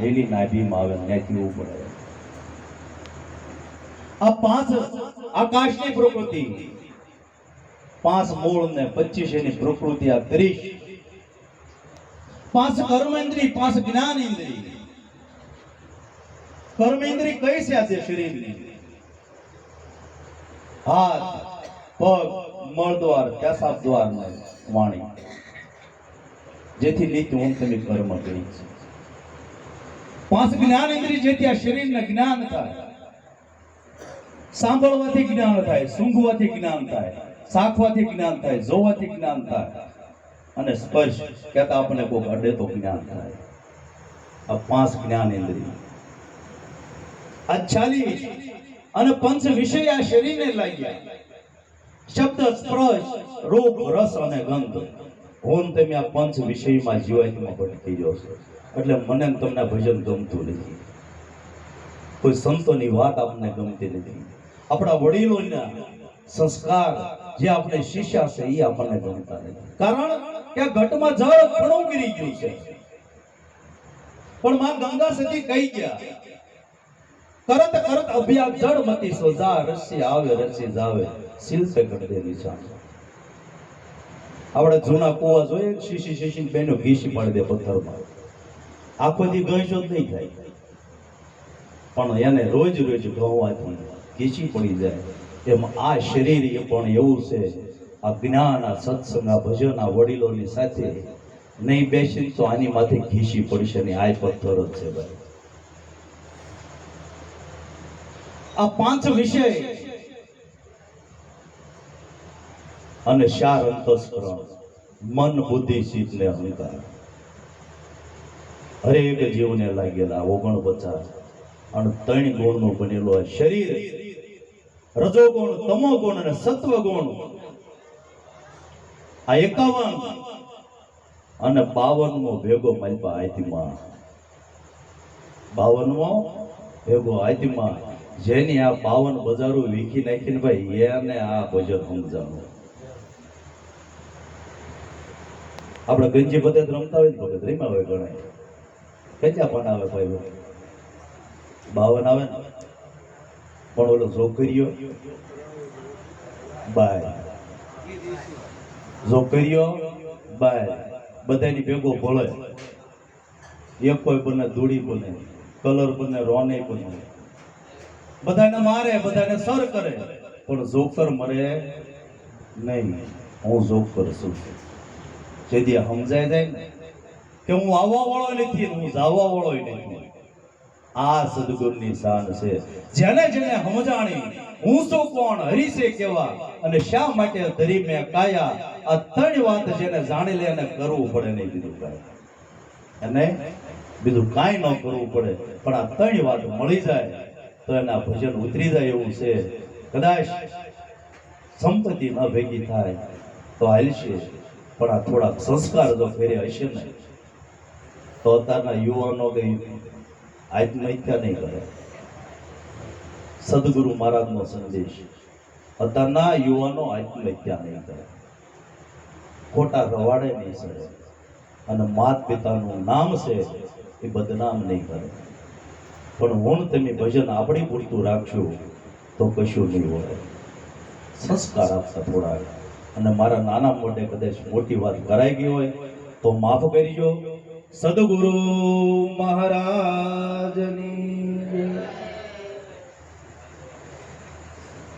હેલી નાભીમાં આવે ત્યાંથી ઉપર આવે આ પાંચ આકાશની પ્રકૃતિ, પાંચ મૂળ ને પચીસ એની પ્રકૃતિ, આ ત્રીસ. પાંચ કર્મેન્દ્રી પાંચ જ્ઞાન ઇન્દ્રી કર્મેન્દ્રી કઈ છે આજે શરીરની? હાથ, પગ, મળદ્વાર પેશાબ દ્વાર વાણી. જેથી નીચ હું તમે કર્મ કરી છે. પાંચ જ્ઞાન ઇન્દ્રિય જેથી ત્યાં શરીરને જ્ઞાન થાય. સાંભળવાથી જ્ઞાન થાય, સૂંઘવાથી જ્ઞાન થાય, સાખવાથી જ્ઞાન થાય, જોવાથી જ્ઞાન થાય. અને સ્પર્શ કહેતા આપણને કોઈ અડે તો જ્ઞાન થાય. આ પાંચ જ્ઞાન ઇન્દ્રિય. આ અને પંચ વિષય આ શરીરને લાગ્યા. શબ્દ, સ્પર્શ રૂપ રસ અને ગંધ. હોન તમે આ પંચ વિષયમાં જીવાતમાં ભટકી જશો. એટલે મને તમને ભજન ગમતું નથી. કોઈ સંતોની વાત આપણને ગમતી નથી. આપણા વડીલોના સંસ્કાર જે આપણે શિષ્યા છે એ આપણને ગમતા નથી. કારણ કે ઘટમાં જળ ઘણું ગીરી ગયું છે. પણ માં ગંગા સતી કહી ગયા, કરત કરત અભ્યાસ જળ મતી સોજા, રસી આવે, રસી જાવે કરી દે નિશાન આપણે જૂના કુવા જોઈએ, શીશી શીશી બેનો ઘીસી પાડી દે પથ્થરમાં. આખો દી ગઈશો જ નહીં થાય. પણ એને રોજ રોજ ગવાથી ઘીચી પડી જાય. એમ આ શરીર પણ એવું છે, આ જ્ઞાન આ સત્સંગ આ ભજન આ વડીલોની સાથે નહીં બેસી તો આની માથે ઘીસી પડશે ને આ પથ્થર જ છે ભાઈ. આ પાંચ વિષય અને ચાર અંતસ્કરણ, મન, બુદ્ધિ ચિત્ત ને અહંકાર. હરેક જીવને લાગેલા ઓગણપચાસ. અને ત્રણ ગુણનું બનેલું આ શરીર. રજોગુણ, તમોગુણ અને સત્વ ગુણ આ એકાવન. અને બાવનમો ભેગો માલપા બાવન બાવનમો ભેગો આયતીમાં જેની આ બાવન બજારો વીખી નાખીને ભાઈ, એને આ ભજન સમજાવું. આપણે ગંજી પદ્ધત રમતા હોય ને ભગત રીમા હોય ગણાય કેટલા પણ આવે ભાઈ બાવન આવે ને? પણ ઓલો છોકરીઓ બાય. છોકરીઓ બાય. બધાની ભેગો ભળે. એક કોઈ બને, ધૂળી બને. કલર બને, રોને બને. બધાને મારે, બધાને સર કરે. પણ જોકર મરે નહીં. હું જોકર છું. જેથી સમજાય જાય ને? કે હું આવવા વાળો નથી હું જાવા વાળો નથી. આ સદગુરુની શાન છે. જેને જેને સમજાણી, હું શું કોણ હરીશે કેવા? અને શા માટે ધરી મેં કાયા? આ ત્રણ વાત જેને જાણી લે એને કરવું પડે નહીં, બીજું કાંઈ. અને બીજું કાંઈ ન કરવું પડે, પણ આ ત્રણ વાત મળી જાય, તો એના ભજન ઉતરી જાય એવું છે. કદાચ સંપત્તિ ન ભેગી થાય, તો હાલશે, પણ આ થોડાક સંસ્કાર જો ફેરે હશે ને તો અત્યારના યુવાનો કઈ આત્મહત્યા નહીં કરે. સદગુરુ મહારાજનો સંદેશ. અત્યારના યુવાનો આત્મહત્યા નહીં કરે. ખોટા રવાડે નહીં સડે અને માત પિતાનું નામ છે એ બદનામ નહીં કરે. પણ હું તમે ભજન આપણી પૂરતું રાખશો તો કશું નહીં હોય. સંસ્કાર આપતા થોડા અને મારા નાના મોટે કદાચ મોટી વાત કરાઈ ગઈ હોય તો માફ કરજો. સદગુરુ મહારાજની